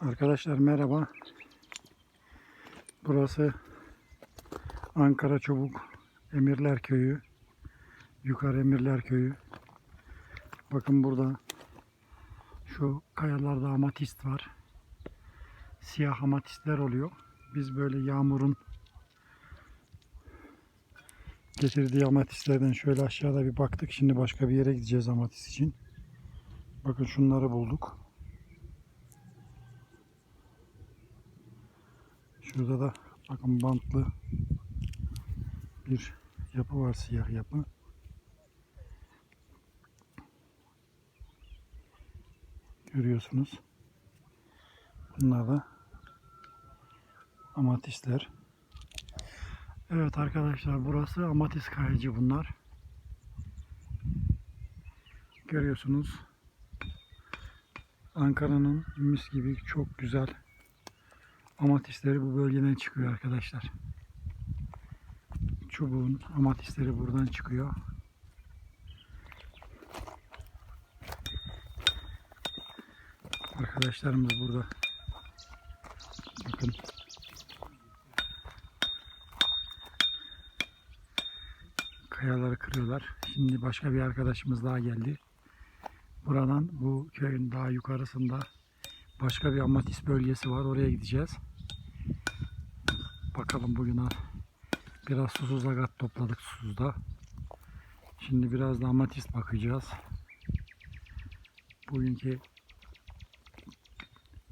Arkadaşlar merhaba. Burası Ankara Çubuk Emirler Köyü. Yukarı Emirler Köyü. Bakın burada şu kayalarda amatist var. Siyah amatistler oluyor. Biz böyle yağmurun getirdiği amatistlerden şöyle aşağıda bir baktık. Şimdi başka bir yere gideceğiz amatist için. Bakın şunları bulduk. Şurada da bakın bantlı bir yapı var siyah yapı. Görüyorsunuz. Bunlar da amatistler. Evet arkadaşlar burası amatist kayıcı bunlar. Görüyorsunuz. Ankara'nın mis gibi çok güzel amatistleri bu bölgeden çıkıyor arkadaşlar. Çubuğun amatistleri buradan çıkıyor. Arkadaşlarımız burada. Bakın. Kayaları kırıyorlar. Şimdi başka bir arkadaşımız daha geldi. Buradan bu köyün daha yukarısında başka bir amatist bölgesi var. Oraya gideceğiz. Bakalım bugün. Biraz susuzlagat topladık susuzda. Şimdi biraz da amatist bakacağız. Bugünkü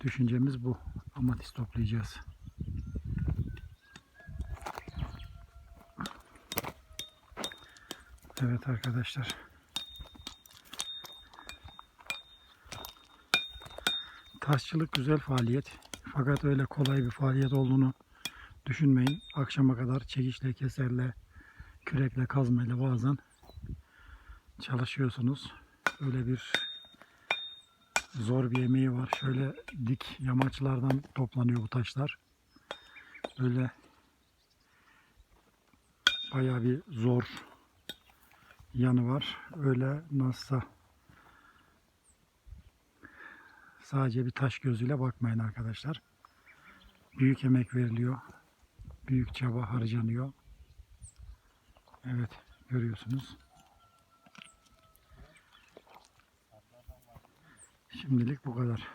düşüncemiz bu. Amatist toplayacağız. Evet arkadaşlar. Taşçılık güzel faaliyet. Fakat öyle kolay bir faaliyet olduğunu düşünmeyin. Akşama kadar çekişle, keserle, kürekle, kazmayla bazen çalışıyorsunuz. Öyle bir zor bir emeği var. Şöyle dik yamaçlardan toplanıyor bu taşlar. Böyle bayağı bir zor yanı var. Öyle nasılsa sadece bir taş gözüyle bakmayın arkadaşlar. Büyük emek veriliyor. Büyük çaba harcanıyor. Evet görüyorsunuz. Şimdilik bu kadar.